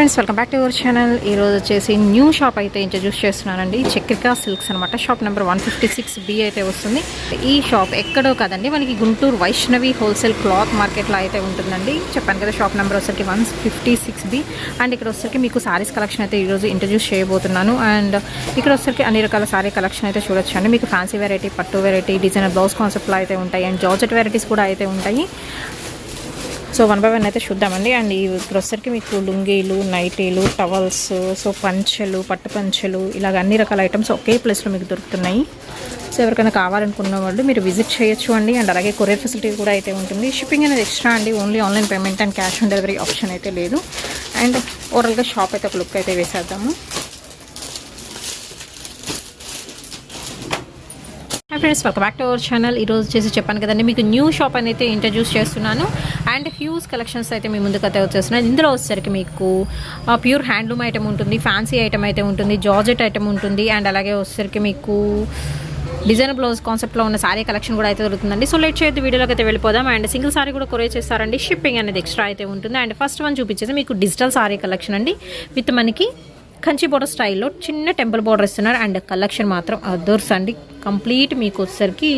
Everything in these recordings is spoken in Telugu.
Friends welcome back to your channel ఈరోజు వచ్చేసి న్యూ షాప్ అయితే ఇంట్రడ్యూస్ చేస్తున్నానండి. చక్రికా సిల్క్స్ అనమాట shop number one fifty six B అయితే వస్తుంది. ఈ షాప్ ఎక్కడో కదండి. మనకి గుంటూరు వైష్ణవి హోల్సేల్ క్లాత్ మార్కెట్లో అయితే ఉంటుందండి. చెప్పాను కదా షాప్ నెంబర్ వచ్చరికి one fifty six B and ఇక్కడ వచ్చరికి మీకు సారీస్ కలెక్షన్ అయితే ఈరోజు ఇంట్రడ్యూస్ చేయబోతున్నాను. అండ్ ఇక్కడ వచ్చరికి అన్ని రకాల సారీ కలెక్షన్ అయితే చూడొచ్చు అండి. మీకు ఫ్యాన్సీ వెరైటీ పట్టు వెరైటీ డిజైనర్ బ్లౌజ్ కాన్సెప్ట్లో అయితే ఉంటాయి. అండ్ జార్జెట్ వెరైటీస్ కూడా అయితే ఉంటాయి. సో వన్ బై వన్ అయితే చూద్దామండి. అండ్ ఈ వచ్చేసరికి మీకు లుంగీలు నైటీలు టవల్స్ సో పంచెలు పట్టు పంచెలు ఇలాగ అన్ని రకాల ఐటమ్స్ ఒకే ప్లేస్లో మీకు దొరుకుతున్నాయి. సో ఎవరికైనా కావాలనుకున్న వాళ్ళు మీరు విజిట్ చేయొచ్చు అండి. అండ్ అలాగే కొరియర్ ఫెసిలిటీ కూడా అయితే ఉంటుంది. షిప్పింగ్ అనేది ఎక్స్ట్రా అండి. Only online payment and cash on delivery option అయితే లేదు. అండ్ ఓవరాల్గా షాప్ అయితే ఒక లుక్ అయితే వేసేద్దాము. Hi friends welcome back to our channel ఈరోజు చేసి చెప్పాను కదండి మీకు న్యూ షాప్ అనేది ఇంట్రడ్యూస్ చేస్తున్నాను. అండ్ హ్యూజ్ కలెక్షన్స్ అయితే మీ ముందుకు అయితే వచ్చేస్తున్నాయి. ఇందులో వచ్చేసరికి మీకు ప్యూర్ హ్యాండ్లూమ్ ఐటమ్ ఉంటుంది ఫ్యాన్సీ ఐటమ్ అయితే ఉంటుంది జార్జెట్ ఐటమ్ ఉంటుంది అండ్ అలాగే వచ్చేసరికి మీకు డిజైన్ బ్లౌజ్ కాన్సెప్ట్లో ఉన్న సారీ కలెక్షన్ కూడా అయితే దొరుకుతుందండి. సో లెట్ చేయొద్దు వీడియోలోకి అయితే వెళ్ళిపోదాం. అండ్ సింగిల్ సారీ కూడా కొరే చేస్తారండి. షిప్పింగ్ అనేది ఎక్స్ట్రా అయితే ఉంటుంది. అండ్ ఫస్ట్ వన్ చూపించేది మీకు డిజిటల్ సారీ కలెక్షన్ అండి. విత్ మనకి కంచి బోర్డర్ స్టైల్లో చిన్న టెంపుల్ బోర్డర్ ఇస్తున్నారు. అండ్ కలెక్షన్ మాత్రం అదర్స్ అండి. కంప్లీట్ మీకు వచ్చేసరికి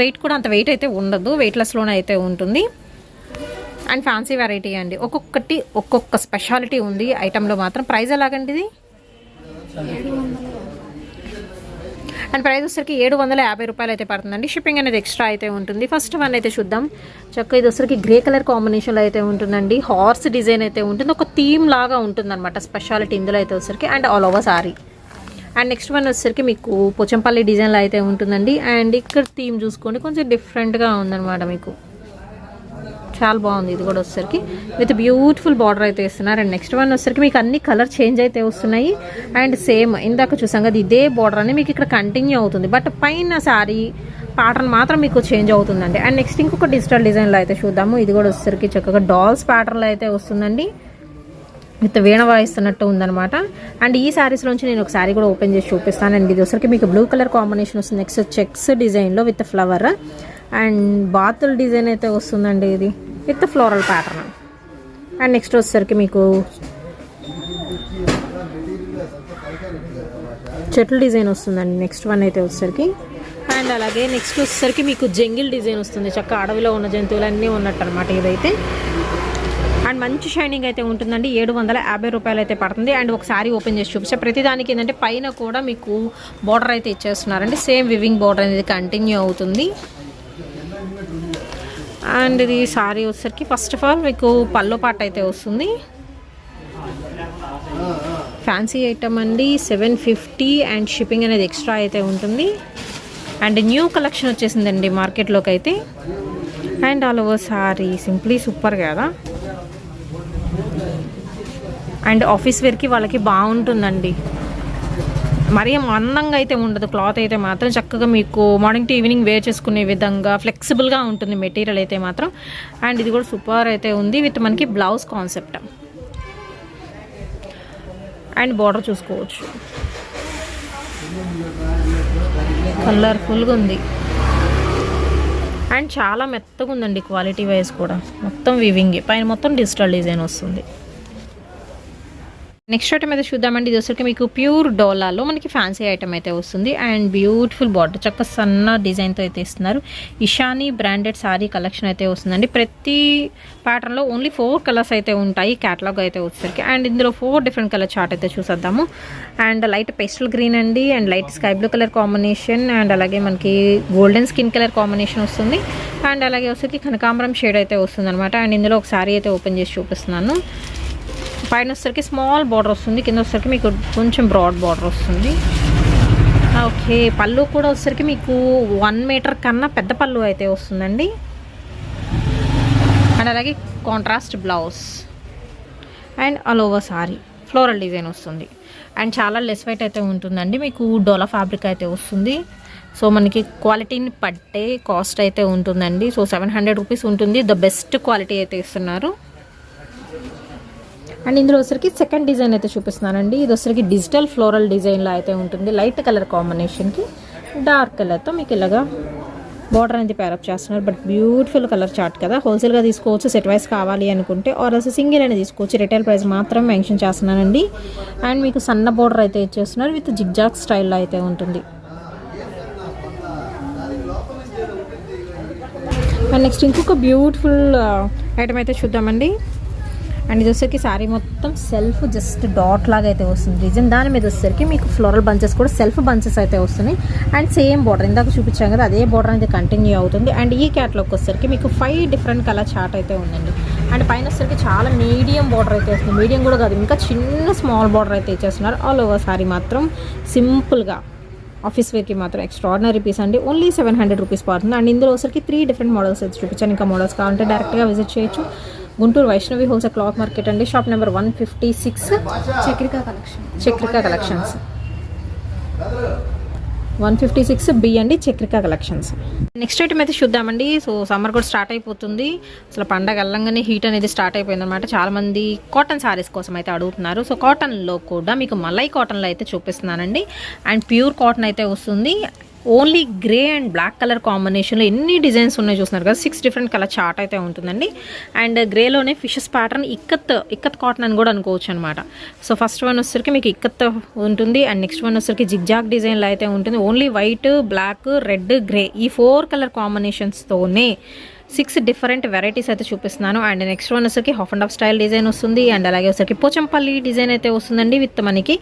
వెయిట్ కూడా అంత వెయిట్ అయితే ఉండదు. వెయిట్లెస్లోనే అయితే ఉంటుంది. అండ్ ఫ్యాన్సీ వెరైటీ అండి. ఒక్కొక్కటి ఒక్కొక్క స్పెషాలిటీ ఉంది. ఐటెంలో మాత్రం ప్రైస్ ఎలాగండి ఇది అండ్ ప్రైస్ వచ్చరికి ఏడు వందల యాభై రూపాయలు అయితే పడుతుందండి. షిప్పింగ్ అనేది ఎక్స్ట్రా అయితే ఉంటుంది. ఫస్ట్ వన్ అయితే చూద్దాం. చక్క ఇది వచ్చరికి గ్రే కలర్ కాంబినేషన్లో అయితే ఉంటుందండి. హార్స్ డిజైన్ అయితే ఉంటుంది. ఒక థీమ్ లాగా ఉంటుందన్నమాట. స్పెషాలిటీ ఇందులో అయితే వచ్చరికి and all over sari and next one వచ్చేసరికి మీకు పోచంపల్లి డిజైన్లో అయితే ఉంటుందండి. అండ్ ఇక్కడ థీమ్ చూసుకోండి. కొంచెం డిఫరెంట్గా ఉందన్నమాట మీకు. చాలా బాగుంది. ఇది కూడా వచ్చేసరికి విత్ బ్యూటిఫుల్ బార్డర్ అయితే ఇస్తున్నారు అండ్ నెక్స్ట్ వన్ వచ్చేసరికి మీకు అన్ని కలర్ చేంజ్ అయితే వస్తున్నాయి. అండ్ సేమ్ ఇందాక చూసాం కదా ఇదే బార్డర్ అని మీకు ఇక్కడ కంటిన్యూ అవుతుంది. బట్ పైన శారీ ప్యాటర్న్ మాత్రం మీకు చేంజ్ అవుతుందండి. అండ్ నెక్స్ట్ ఇంకొక డిజిటల్ డిజైన్లో అయితే చూద్దాము. ఇది కూడా వచ్చేసరికి చక్కగా డాల్స్ ప్యాటర్న్లో అయితే వస్తుందండి. విత్ వీణ వాయిస్తున్నట్టు ఉందనమాట అండ్ ఈ శారీస్లోంచి నేను ఒక శారీ కూడా ఓపెన్ చేసి చూపిస్తాను. అండ్ ఇది వచ్చరికి మీకు బ్లూ కలర్ కాంబినేషన్ వస్తుంది. నెక్స్ట్ చెక్స్ డిజైన్లో విత్ ఫ్లవర్. అండ్ బాతుల్ డిజైన్ అయితే వస్తుందండి ఇది. With floral pattern. And next వచ్చేసరికి మీకు చెట్లు డిజైన్ వస్తుందండి. నెక్స్ట్ వన్ అయితే వచ్చేసరికి. అండ్ అలాగే నెక్స్ట్ వచ్చేసరికి మీకు జంగిల్ డిజైన్ వస్తుంది. చక్క అడవిలో ఉన్న జంతువులన్నీ ఉన్నట్టు అనమాట ఇదైతే. అండ్ మంచి షైనింగ్ అయితే ఉంటుందండి. ఏడు వందల యాభై రూపాయలు అయితే పడుతుంది. అండ్ ఒకసారి ఓపెన్ చేసి చూపిస్తే ప్రతిదానికి ఏంటంటే పైన కూడా మీకు బార్డర్ అయితే ఇచ్చేస్తున్నారండి. సేమ్ వివింగ్ బార్డర్ అనేది కంటిన్యూ అవుతుంది. అండ్ ఇది సారీ వచ్చేసరికి ఫస్ట్ ఆఫ్ ఆల్ మీకు పల్లో పాట అయితే వస్తుంది. ఫ్యాన్సీ ఐటమ్ అండి సెవెన్ ఫిఫ్టీ అండ్ షిప్పింగ్ అనేది ఎక్స్ట్రా అయితే ఉంటుంది. అండ్ న్యూ కలెక్షన్ వచ్చేసిందండి మార్కెట్లోకి అయితే and all over sari simply super కదా అండ్ ఆఫీస్ వేర్కి వాళ్ళకి బాగుంటుందండి. మరీ అందంగా అయితే ఉండదు. క్లాత్ అయితే మాత్రం చక్కగా మీకు మార్నింగ్ టు ఈవినింగ్ వేర్ చేసుకునే విధంగా ఫ్లెక్సిబుల్గా ఉంటుంది మెటీరియల్ అయితే మాత్రం. అండ్ ఇది కూడా సూపర్ అయితే ఉంది విత్ మనకి బ్లౌజ్ కాన్సెప్ట్. అండ్ బార్డర్ చూసుకోవచ్చు. కలర్ఫుల్గా ఉంది. అండ్ చాలా మెత్తగా ఉందండి క్వాలిటీ వైజ్ కూడా. మొత్తం వివింగ్ పైన మొత్తం డిజిటల్ డిజైన్ వస్తుంది. నెక్స్ట్ ఐటమ్ అయితే చూద్దామండి. ఇది వచ్చరికి మీకు ప్యూర్ డోలాలో మనకి ఫ్యాన్సీ ఐటమ్ అయితే వస్తుంది. అండ్ బ్యూటిఫుల్ బార్డర్ చక్క సన్న డిజైన్తో అయితే ఇస్తున్నారు. ఇషానీ బ్రాండెడ్ సారీ కలెక్షన్ అయితే వస్తుందండి. ప్రతి ప్యాటర్న్లో ఓన్లీ ఫోర్ కలర్స్ అయితే ఉంటాయి. క్యాటలాగ్ అయితే వచ్చేసరికి. అండ్ ఇందులో ఫోర్ డిఫరెంట్ కలర్ చార్ట్ అయితే చూసేద్దాము. అండ్ లైట్ పెస్టల్ గ్రీన్ అండి. And light sky blue colour combination. And అలాగే మనకి గోల్డెన్ స్కిన్ కలర్ కాంబినేషన్ వస్తుంది. అండ్ అలాగే వచ్చేసరికి కనకాంబరం షేడ్ అయితే వస్తుంది అనమాట అండ్ ఇందులో ఒక సారీ అయితే ఓపెన్ చేసి చూపిస్తున్నాను. పైన వచ్చేసరికి స్మాల్ బార్డర్ వస్తుంది. కింద వచ్చేసరికి మీకు కొంచెం బ్రాడ్ బార్డర్ వస్తుంది. ఓకే. పళ్ళు కూడా వచ్చేసరికి మీకు వన్ మీటర్ కన్నా పెద్ద పళ్ళు అయితే వస్తుందండి. అండ్ అలాగే contrast blouse and all over sari floral design వస్తుంది. అండ్ చాలా లెస్ వెయిట్ అయితే ఉంటుందండి. మీకు డోలా ఫ్యాబ్రిక్ అయితే వస్తుంది. సో మనకి క్వాలిటీని పట్టే కాస్ట్ అయితే ఉంటుందండి. సో సెవెన్ హండ్రెడ్ రూపీస్ ఉంటుంది. ద బెస్ట్ క్వాలిటీ అయితే ఇస్తున్నారు. అండ్ ఇందులో వచ్చరికి సెకండ్ డిజైన్ అయితే చూపిస్తున్నానండి. ఇది వచ్చరికి డిజిటల్ ఫ్లోరల్ డిజైన్లో అయితే ఉంటుంది. లైట్ కలర్ కాంబినేషన్కి డార్క్ కలర్తో మీకు ఇలాగా బార్డర్ అనేది పేరప్ చేస్తున్నారు. బట్ బ్యూటిఫుల్ కలర్ చార్ట్ కదా. హోల్సేల్గా తీసుకోవచ్చు సెట్ వైస్ కావాలి అనుకుంటే ఆర్ అసలు సింగిల్ అనేది తీసుకోవచ్చు. రిటైల్ ప్రైస్ మాత్రం మెన్షన్ చేస్తున్నానండి. అండ్ మీకు సన్న బార్డర్ అయితే ఇచ్చేస్తున్నారు. విత్ జిగ్జాగ్ స్టైల్లో అయితే ఉంటుంది. అండ్ నెక్స్ట్ ఇంకొక బ్యూటిఫుల్ ఐటమ్ uh, అయితే చూద్దామండి. అండ్ ఇది వచ్చేసరికి శారీ మొత్తం సెల్ఫ్ జస్ట్ డాట్ లాగా అయితే వస్తుంది. డిజైన్ దాని మీద వచ్చేసరికి మీకు ఫ్లోరల్ బంచెస్ కూడా సెల్ఫ్ బంచెస్ అయితే వస్తున్నాయి అండ్ సేమ్ బార్డర్ ఇందాక చూపించాం కదా అదే బార్డర్ అనేది కంటిన్యూ అవుతుంది. అండ్ ఈ క్యాట్లాగ్ వచ్చేసరికి మీకు ఫైవ్ డిఫరెంట్ కలర్ చార్ట్ అయితే ఉందండి. అండ్ పైన వచ్చేసరికి చాలా మీడియం బార్డర్ అయితే వస్తుంది. మీడియం కూడా కాదు ఇంకా చిన్న స్మాల్ బార్డర్ అయితే ఇచ్చేస్తున్నారు. ఆల్ ఓవర్ శారీ మాత్రం సింపుల్గా ఆఫీస్ వేర్కి మాత్రం ఎక్స్ట్రాడినరీ పీస్ అండి. ఓన్లీ సెవెన్ హండ్రెడ్ రూపీస్ పడుతుంది. అండ్ ఇందులో ఒకసారికి త్రీ డిఫరెంట్ మోడల్స్ అయితే చూపించాను. ఇంకా మోడల్స్ కావాలంటే డైరెక్ట్గా విజిట్ చేయొచ్చు. Guntur Vaishnavi wholesale cloth market అండి. Shop number one fifty six. Chakrika collection Chakrika collections. One fifty six B అండి చక్రికా కలెక్షన్స్. నెక్స్ట్ ఐటమ్ అయితే చూద్దామండి. సో సమ్మర్ కూడా స్టార్ట్ అయిపోతుంది. అసలు పండగ వెళ్ళంగానే హీట్ అనేది స్టార్ట్ అయిపోయింది అనమాట చాలా మంది కాటన్ శారీస్ కోసం అయితే అడుగుతున్నారు. సో కాటన్లో కూడా మీకు మలై కాటన్లో అయితే చూపిస్తున్నానండి. అండ్ ప్యూర్ కాటన్ అయితే వస్తుంది. Only grey and black colour కాంబినేషన్లో ఎన్ని డిజైన్స్ ఉన్నాయి చూస్తున్నారు కదా. సిక్స్ డిఫరెంట్ కలర్ చార్ట్ అయితే ఉంటుందండి. And గ్రేలోనే fishes pattern ikat ikat cotton అని కూడా అనుకోవచ్చు అనమాట సో ఫస్ట్ వన్ వచ్చేసరికి మీకు ఇక్కత్ ఉంటుంది. అండ్ నెక్స్ట్ వన్ వచ్చేసరికి జిగ్జాగ్ డిజైన్లో అయితే ఉంటుంది. Only white black red grey ఈ ఫోర్ కలర్ కాంబినేషన్స్తోనే సిక్స్ డిఫరెంట్ వెరైటీస్ అయితే చూపిస్తున్నాను. అండ్ నెక్స్ట్ వన్ వచ్చరికి half and half style design వస్తుంది. అండ్ అలాగే వచ్చరికి పోచంపల్లి డిజైన్ అయితే వస్తుందండి విత్ మనకి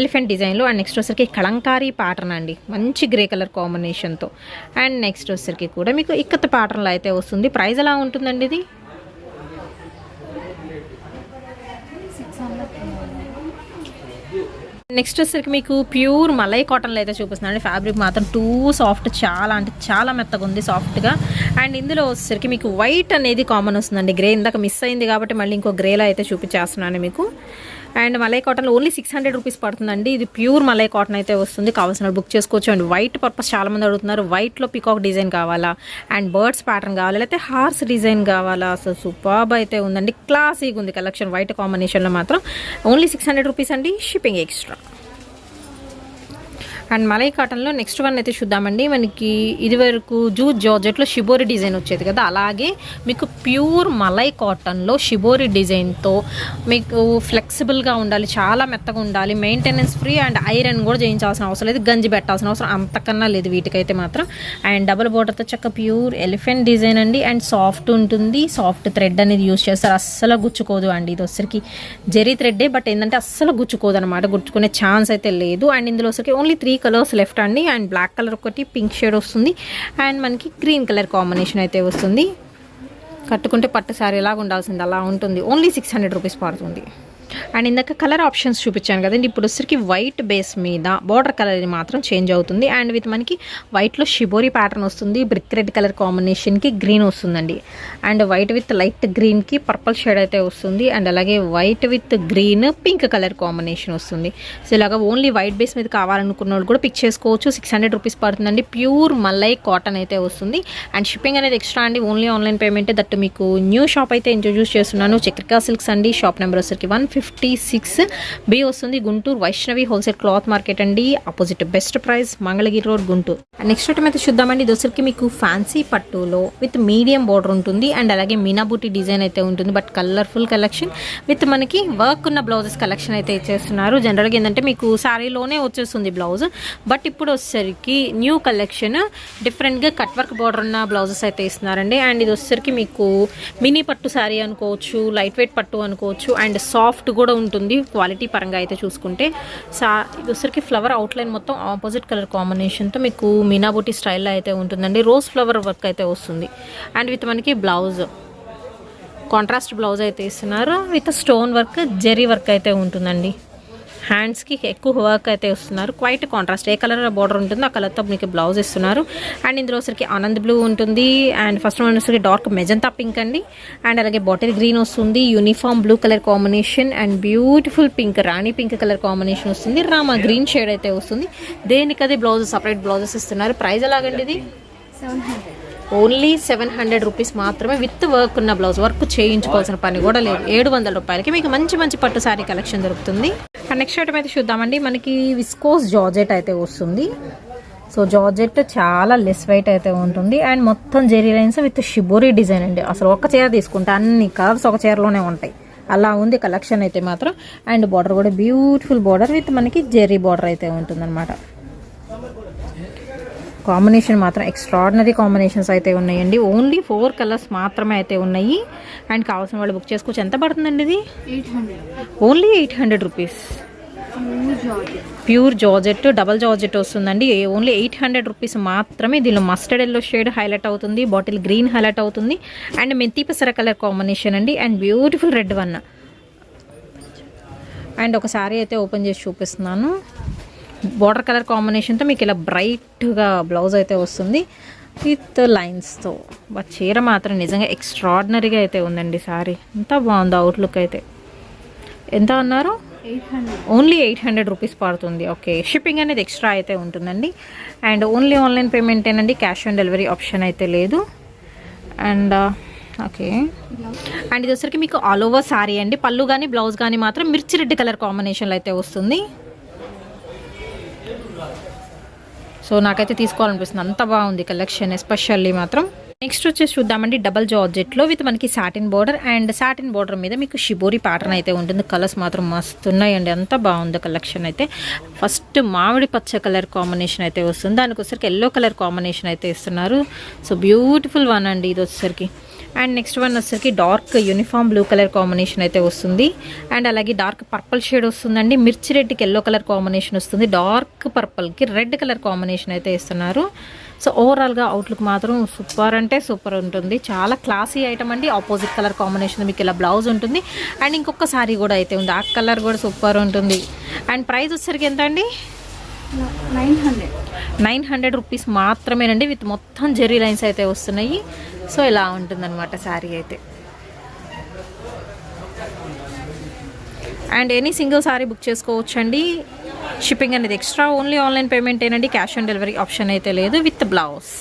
ఎలిఫెంట్ డిజైన్లో. అండ్ నెక్స్ట్ వచ్చరికి కళంకారీ ప్యాటర్న్ అండి. మంచి గ్రే కలర్ కాంబినేషన్తో. అండ్ నెక్స్ట్ వచ్చరికి కూడా మీకు ఇక్కత్ ప్యాటర్న్లో అయితే వస్తుంది. ప్రైస్ ఎలా ఉంటుందండి ఇది సిక్స్ హండ్రెడ్ నెక్స్ట్ వచ్చేసరికి మీకు ప్యూర్ మలై కాటన్లో అయితే చూపిస్తున్నాను. ఫ్యాబ్రిక్ మాత్రం టూ సాఫ్ట్ చాలా అంటే చాలా మెత్తగా ఉంది సాఫ్ట్గా అండ్ ఇందులో వచ్చేసరికి మీకు వైట్ అనేది కామన్ వస్తుందండి. గ్రే ఇందాక మిస్ అయింది కాబట్టి మళ్ళీ ఇంకో గ్రేలో అయితే చూపించేస్తున్నాను మీకు. అండ్ మలై కాటన్లో ఓన్లీ సిక్స్ హండ్రెడ్ రూపీస్ పడుతుందండి. ఇది ప్యూర్ మలై కాటన్ అయితే వస్తుంది. కావాల్సిన బుక్ చేసుకోవచ్చు. అండ్ వైట్ పర్పస్ చాలామంది అడుగుతున్నారు. వైట్లో పికాక్ డిజైన్ కావాలా? అండ్ బర్డ్స్ ప్యాటర్న్ కావాలా? లేకపోతే హార్స్ డిజైన్ కావాలా? అసలు సూపర్బ్ అయితే ఉందండి. క్లాసీగా ఉంది కలెక్షన్. వైట్ కాంబినేషన్లో మాత్రం ఓన్లీ సిక్స్ హండ్రెడ్ రూపీస్ అండి. Shipping extra. అండ్ మలై కాటన్లో నెక్స్ట్ వన్ అయితే చూద్దామండి. మనకి ఇదివరకు జూ జార్జెట్లో షిబోరి డిజైన్ వచ్చేది కదా. అలాగే మీకు ప్యూర్ మలై కాటన్లో షిబోరి డిజైన్తో మీకు ఫ్లెక్సిబుల్గా ఉండాలి చాలా మెత్తగా ఉండాలి మెయింటెనెన్స్ ఫ్రీ అండ్ ఐరన్ కూడా చేయించాల్సిన అవసరం లేదు గంజి పెట్టాల్సిన అవసరం అంతకన్నా లేదు వీటికైతే మాత్రం. అండ్ డబుల్ బోర్డర్తో చక్క ప్యూర్ ఎలిఫెంట్ డిజైన్ అండి. అండ్ సాఫ్ట్ ఉంటుంది సాఫ్ట్ థ్రెడ్ అనేది యూస్ చేస్తారు. అస్సలు గుచ్చుకోదు అండి. ఇది వచ్చరికి జెరీ థ్రెడ్డే బట్ ఏంటంటే అస్సలు గుచ్చుకోదు అనమాట గుచ్చుకునే ఛాన్స్ అయితే లేదు. అండ్ ఇందులో వచ్చరికి ఓన్లీ త్రీ కలర్స్ లెఫ్ట్ అండి అండ్ బ్లాక్ కలర్ ఒకటి పింక్ షేడ్ వస్తుంది. అండ్ మనకి గ్రీన్ కలర్ కాంబినేషన్ అయితే వస్తుంది. కట్టుకుంటే పట్టు శారీ ఎలాగ ఉండాల్సింది అలా ఉంటుంది. ఓన్లీ సిక్స్ హండ్రెడ్ రూపీస్ పడుతుంది. అండ్ ఇందాక కలర్ ఆప్షన్స్ చూపించాను కదండి. ఇప్పుడు వచ్చరికి వైట్ బేస్ మీద బార్డర్ కలర్ మాత్రం చేంజ్ అవుతుంది. అండ్ విత్ మనకి వైట్లో షిబోరి ప్యాటర్న్ వస్తుంది. బ్రిక్ రెడ్ కలర్ కాంబినేషన్కి గ్రీన్ వస్తుందండి. అండ్ వైట్ విత్ లైట్ గ్రీన్కి పర్పుల్ షేడ్ అయితే వస్తుంది. అండ్ అలాగే white with green pink colour combination వస్తుంది. సో ఇలాగ ఓన్లీ వైట్ బేస్ మీద కావాలనుకున్న వాళ్ళు కూడా పిక్ చేసుకోవచ్చు. సిక్స్ హండ్రెడ్ రూపీస్ పడుతుందండి. ప్యూర్ మల్లై కాటన్ అయితే వస్తుంది. అండ్ షిప్పింగ్ అనేది ఎక్స్ట్రా అండి. ఓన్లీ ఆన్లైన్ పేమెంట్ దట్ మీకు న్యూ షాప్ అయితే ఇంట్రొడ్యూస్ చేస్తున్నాను. చక్రికా సిల్క్స్ అండి. షాప్ నెంబర్ వచ్చరికి one fifty fifty six. B వస్తుంది Guntur Vaishnavi wholesale cloth market అండి. Opposite best price Mangalagiri road Guntur. Next item అయితే చూద్దామండి. ఇది మీకు ఫ్యాన్సీ పట్టులో విత్ మీడియం బోర్డర్ ఉంటుంది అండ్ అలాగే మీనాబూటి డిజైన్ అయితే ఉంటుంది. బట్ కలర్ఫుల్ కలెక్షన్ విత్ మనకి వర్క్ ఉన్న బ్లౌజెస్ కలెక్షన్ అయితే ఇచ్చేస్తున్నారు. జనరల్గా ఏంటంటే మీకు శారీలోనే వచ్చేస్తుంది బ్లౌజ్. బట్ ఇప్పుడు వచ్చేసరికి న్యూ కలెక్షన్ డిఫరెంట్గా కట్ వర్క్ బోర్డర్ ఉన్న బ్లౌజెస్ అయితే ఇస్తున్నారండి. అండ్ ఇది వచ్చేసరికి మీకు మినీ పట్టు శారీ అనుకోవచ్చు లైట్ వెయిట్ పట్టు అనుకోవచ్చు అండ్ సాఫ్ట్ కూడా ఉంటుంది క్వాలిటీ పరంగా అయితే చూసుకుంటే. సా ఇది ఫ్లవర్ అవుట్లైన్ మొత్తం ఆపోజిట్ కలర్ కాంబినేషన్తో మీకు మీనాబూటి స్టైల్లో అయితే ఉంటుందండి. రోజ్ ఫ్లవర్ వర్క్ అయితే వస్తుంది. అండ్ విత్ మనకి బ్లౌజ్ కాంట్రాస్ట్ బ్లౌజ్ అయితే ఇస్తున్నారు. With stone work zari work అయితే ఉంటుందండి. హ్యాండ్స్కి ఎక్కువ వర్క్ అయితే ఇస్తున్నారు. Quite contrast. ఏ కలర్ బార్డర్ ఉంటుందో ఆ కలర్తో మీకు బ్లౌజ్ ఇస్తున్నారు. అండ్ ఇందులో వచ్చరికి ఆనంద్ బ్లూ ఉంటుంది. అండ్ ఫస్ట్ వన్ వచ్చరికి డార్క్ మెజంతా పింక్ అండి. అండ్ అలాగే బాటిల్ గ్రీన్ వస్తుంది. Uniform blue colour combination and beautiful pink Rani pink colour combination వస్తుంది. రామా గ్రీన్ షేడ్ అయితే వస్తుంది. దేనికదే బ్లౌజ్ సపరేట్ బ్లౌజెస్ ఇస్తున్నారు. ప్రైస్ ఎలాగండి ఇది? Seven only seven hundred rupees మాత్రమే. విత్ వర్క్ ఉన్న బ్లౌజ్ వర్క్ చేయించుకోవాల్సిన పని కూడా లేదు. ఏడు వందల రూపాయలకి మీకు మంచి మంచి పట్టు శారీ కలెక్షన్ దొరుకుతుంది. నెక్స్ట్ ఐటమ్ అయితే చూద్దామండి. మనకి విస్కోస్ జార్జెట్ అయితే వస్తుంది. సో జార్జెట్ చాలా లెస్ వెయిట్ అయితే ఉంటుంది. అండ్ మొత్తం zari lines with shibori design అండి. అసలు ఒక చీర తీసుకుంటే అన్ని కలర్స్ ఒక చీరలోనే ఉంటాయి. అలా ఉంది కలెక్షన్ అయితే మాత్రం. అండ్ బార్డర్ కూడా బ్యూటిఫుల్ బార్డర్ విత్ మనకి జెరీ బార్డర్ అయితే ఉంటుందన్నమాట. కాంబినేషన్ మాత్రం ఎక్స్ట్రాడినరీ కాంబినేషన్స్ అయితే ఉన్నాయండి. ఓన్లీ ఫోర్ కలర్స్ మాత్రమే అయితే ఉన్నాయి. అండ్ కావాల్సిన వాళ్ళు బుక్ చేసుకోవచ్చు. ఎంత పడుతుందండి ఇది? Eight hundred. Only eight hundred rupees. Pure georgette. Double georgette వస్తుందండి. ఓన్లీ ఎయిట్ హండ్రెడ్ రూపీస్ మాత్రమే దీనిలో మస్టర్డ్ ఎల్లో షేడ్ హైలైట్ అవుతుంది. బాటిల్ గ్రీన్ హైలైట్ అవుతుంది. అండ్ మెంతి పెసర కలర్ కాంబినేషన్ అండి. And beautiful red one. And ఒక శారీ అయితే ఓపెన్ చేసి చూపిస్తున్నాను. బార్డర్ కలర్ కాంబినేషన్తో మీకు ఇలా బ్రైట్గా బ్లౌజ్ అయితే వస్తుంది విత్ లైన్స్తో. బట్ చీర మాత్రం నిజంగా ఎక్స్ట్రాడినరీగా అయితే ఉందండి శారీ ఎంత బాగుంది అవుట్లుక్ అయితే. ఎంత అన్నారు? Eight hundred. Only eight hundred rupees పడుతుంది. ఓకే షిప్పింగ్ అనేది ఎక్స్ట్రా అయితే ఉంటుందండి. అండ్ ఓన్లీ ఆన్లైన్ పేమెంటేనండి క్యాష్ ఆన్ డెలివరీ ఆప్షన్ అయితే లేదు. అండ్ ఓకే అండ్ ఇది వచ్చరికి మీకు ఆల్ ఓవర్ సారీ అండి. పళ్ళు కానీ బ్లౌజ్ కానీ మాత్రం మిర్చి రెడ్ కలర్ కాంబినేషన్లో అయితే వస్తుంది. సో నాకైతే తీసుకోవాలనిపిస్తుంది. అంత బాగుంది కలెక్షన్ ఎస్పెషల్లీ మాత్రం. నెక్స్ట్ వచ్చేసి చూద్దామండి డబల్ జార్జెట్లో విత్ మనకి satin border. And satin border మీద మీకు షిబోరి ప్యాటర్న్ అయితే ఉంటుంది. కలర్స్ మాత్రం మస్తు ఉన్నాయండి. అంత బాగుంది కలెక్షన్ అయితే. ఫస్ట్ మామిడి పచ్చ కలర్ కాంబినేషన్ అయితే వస్తుంది. దానికి వచ్చరికి ఎల్లో కలర్ కాంబినేషన్ అయితే ఇస్తున్నారు. సో బ్యూటిఫుల్ వన్ అండి ఇది వచ్చేసరికి. అండ్ నెక్స్ట్ వన్ వచ్చేసరికి dark uniform blue colour combination అయితే వస్తుంది. అండ్ అలాగే డార్క్ పర్పుల్ షేడ్ వస్తుందండి. మిర్చి రెడ్కి ఎల్లో కలర్ కాంబినేషన్ వస్తుంది. డార్క్ పర్పుల్కి రెడ్ కలర్ కాంబినేషన్ అయితే ఇస్తున్నారు. సో ఓవరాల్గా అవుట్లుక్ మాత్రం సూపర్ అంటే సూపర్ ఉంటుంది. చాలా క్లాసీ ఐటమ్ అండి. ఆపోజిట్ కలర్ కాంబినేషన్ మీకు ఇలా బ్లౌజ్ ఉంటుంది. అండ్ ఇంకొక సారీ కూడా అయితే ఉంది. ఆ కలర్ కూడా సూపర్ ఉంటుంది. అండ్ ప్రైస్ వచ్చేసరికి ఎంత అండి? Nine hundred. Nine hundred rupees మాత్రమేనండి. విత్ మొత్తం జెరీ లైన్స్ అయితే వస్తున్నాయి. సో ఇలా ఉంటుందన్నమాట శారీ అయితే. And any single sari book చేసుకోవచ్చండి. షిప్పింగ్ అనేది ఎక్స్ట్రా ఓన్లీ ఆన్లైన్ పేమెంట్ ఏనండి క్యాష్ ఆన్ డెలివరీ ఆప్షన్ అయితే లేదు విత్ బ్లౌజ్